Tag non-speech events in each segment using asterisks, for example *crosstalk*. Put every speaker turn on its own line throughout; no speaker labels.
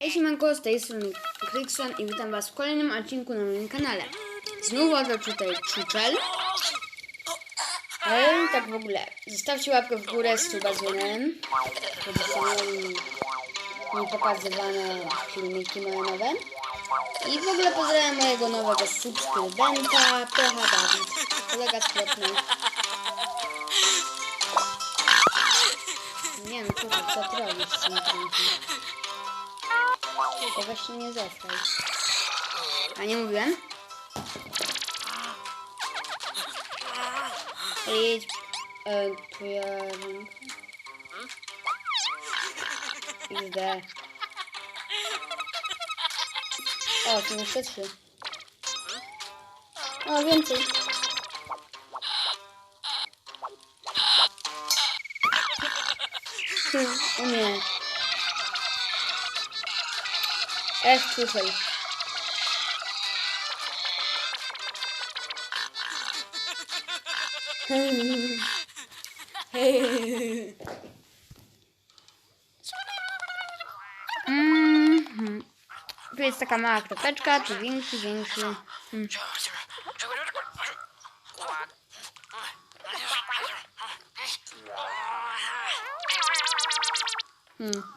Hej siemanko, z tej strony Krykson i witam was w kolejnym odcinku na moim kanale. Znów oto tutaj Czuczel. Ej, tak w ogóle, zostawcie łapkę w górę z suba dzwonem, żeby są mi pokazywane filmiki moje nowe. I w ogóle pozdrawiam mojego nowego subskrybenta, Pecha Dawid, kolega sklepny. Nie wiem, co, ty robisz z tym weź się nie zestaj. A nie mówiłem? Idź. E, twoja ręka. XD. O, tu jeszcze trzy. O, więcej. O nie. F, słuchaj. Mhm. Tu jest taka mała kropeczka, tu większy, większy. Hmm. Hmm.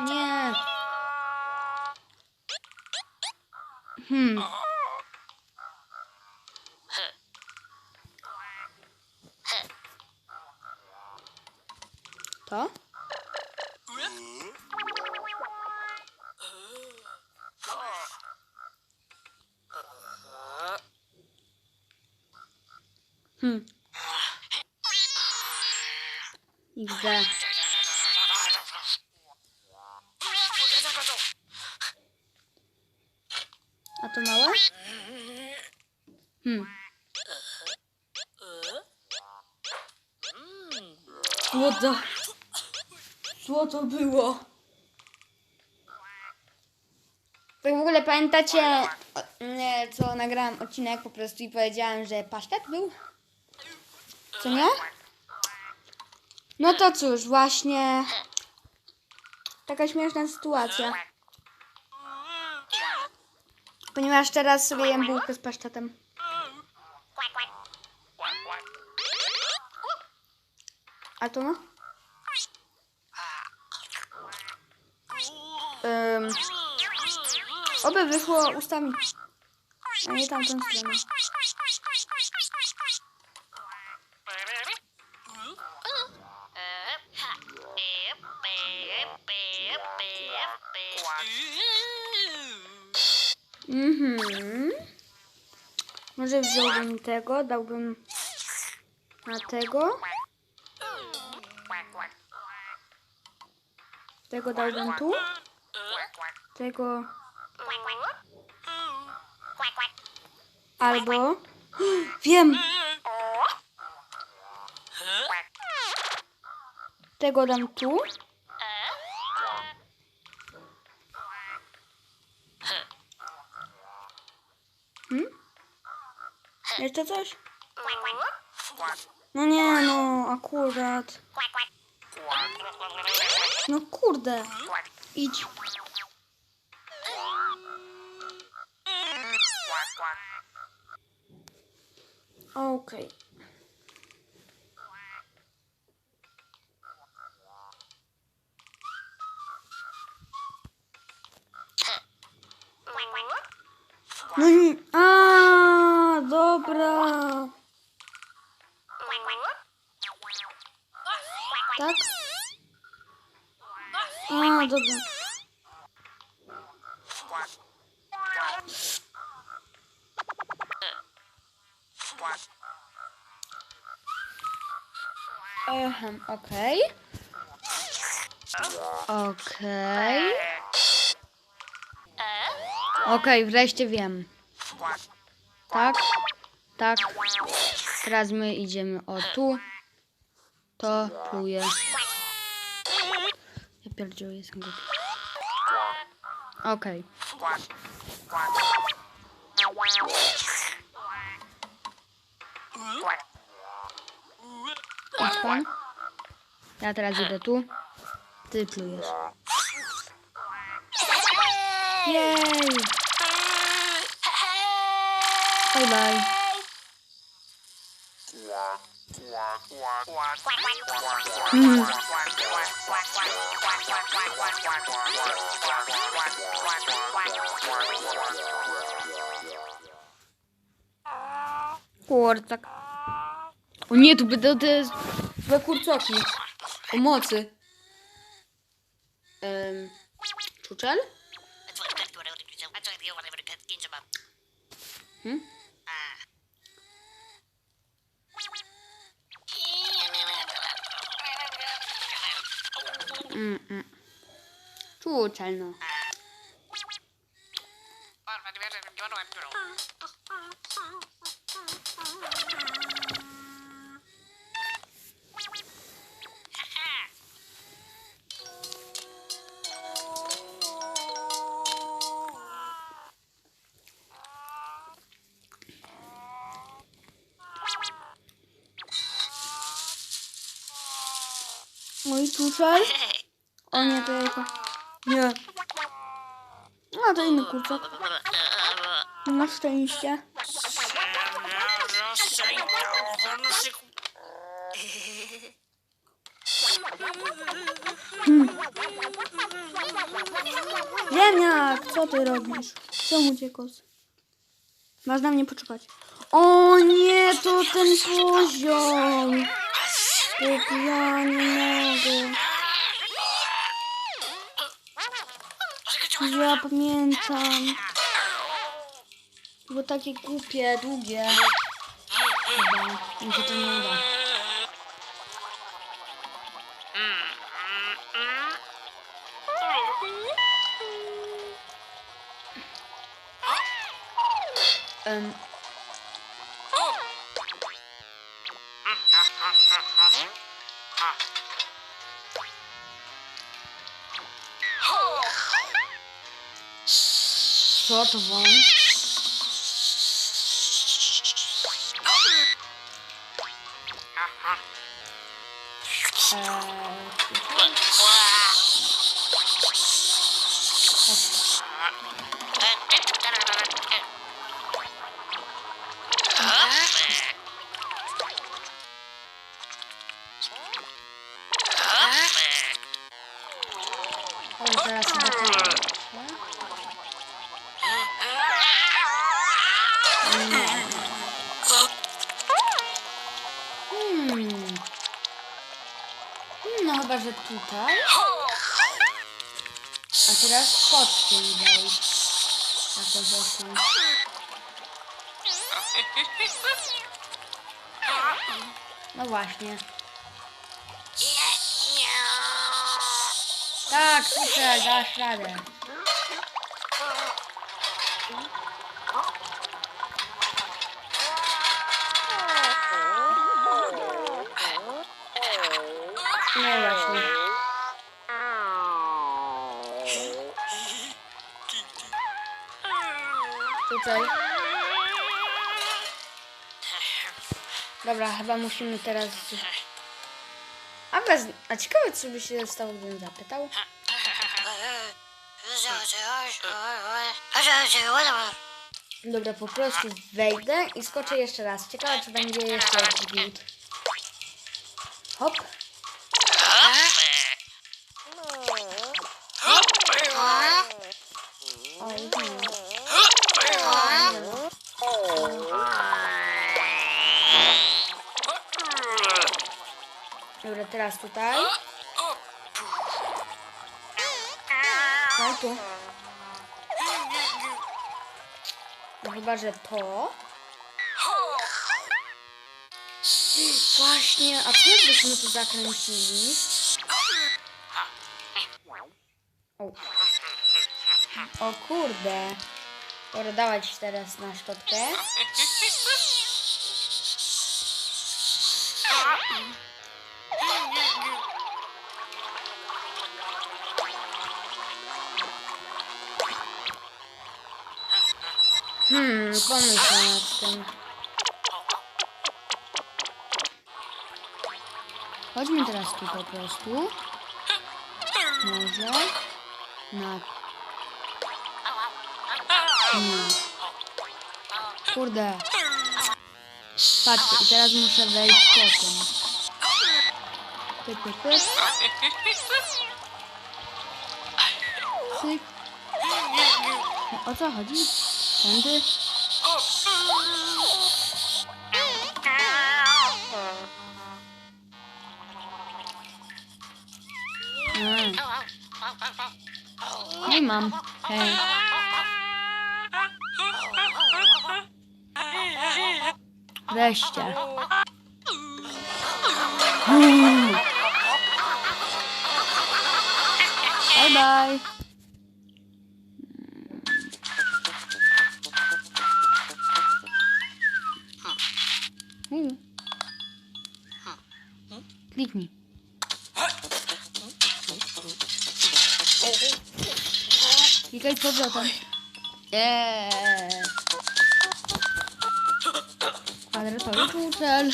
Nie. Hmm. To? Hmm. XD. To małe? Hmm. What the... Co to było? Tak w ogóle pamiętacie, nie, co nagrałam odcinek po prostu i powiedziałam, że pasztet był? Co nie? No to cóż, właśnie taka śmieszna sytuacja. Ponieważ teraz sobie jem bułkę z pasztetem. A to no? Um, oby wyszło ustami, a nie tamtą stronę. Może wziąłbym tego, dałbym na tego. Tego dałbym tu. Tego albo... *gasps* Wiem! Tego dam tu. Hmm? Jeszcze coś? No nie, no akurat. No kurde. Idź. Okej. No Ehem, okej. Okej. Okej, wreszcie wiem. Tak, tak. Teraz my idziemy o tu. To pluję. Ja pierdzielę, jestem głupi. Okej. Idź pan. Ja teraz tu. Ty plujesz. Jej! Bye bye. Mhm. Kurczak. O nie, tu złe kurczoki. Pomocy. Um, czuczel? Hmm? Mm, mm. Czuczel, no. Czuczel? O nie, to jajko. Nie. A, to inny kurczak. Na szczęście. Ziemniak, co ty robisz? Czemu cię kos? Masz na mnie poczekać. O nie, to ten poziom. Tak ja nie mogę. Ja pamiętam. Było takie głupie, długie. Chyba, mi to nie uda. Um, co to wam? Że tutaj. A teraz pod tym wejdź. Jakoś osiem. No właśnie. Tak, super, dasz radę. Tutaj. Dobra, chyba musimy teraz... A, bez... A ciekawe, co by się stało, gdybym zapytał. Dobra, po prostu wejdę i skoczę jeszcze raz. Ciekawe, czy będzie jeszcze jakiś build. Hop. Oj, teraz tutaj. No tu. No chyba, że to. Właśnie, a co jakbyśmy tu zakręcili? O. o kurde. Dobra, dawać teraz na szczotkę. *laughs* Hmm, pomyśl nad tym. Chodźmy teraz tu po prostu. Może. Na. Nie. Kurde. Patrzcie, i teraz muszę wejść po tym. Pyk, pyk, pyk. Cyk. O co chodzi? Tędy? A. Nie mam. Hej. Weźcie. Mm. Klikaj z powrotem. Eee. Kwadratowy kurczel.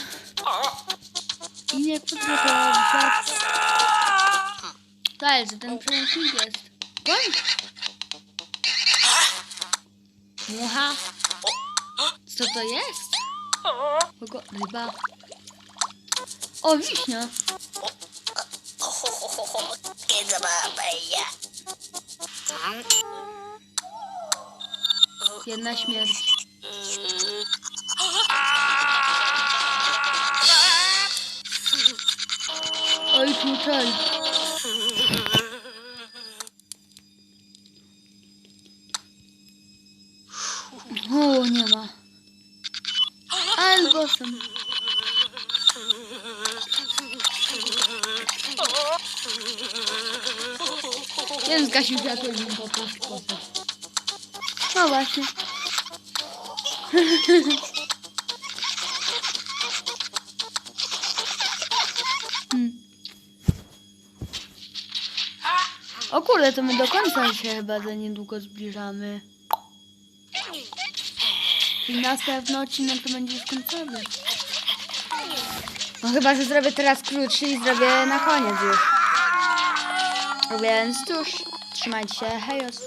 I nie siat. To jest, że ten przełącznik jest. Goń! Mucha. Co to jest? Kogo? Ryba. O, wiśnia.
Che zabawia.
Jedna śmierć. Oj, kurczaj. O, nie ma. Albo są. Ja zgasił światło i po prostu. No właśnie. Hmm. O kurde, to my do końca się chyba za niedługo zbliżamy. Czyli następny odcinek to będzie już końcowy. No chyba, że zrobię teraz krótszy i zrobię na koniec już. Więc cóż, trzymajcie się, hejos.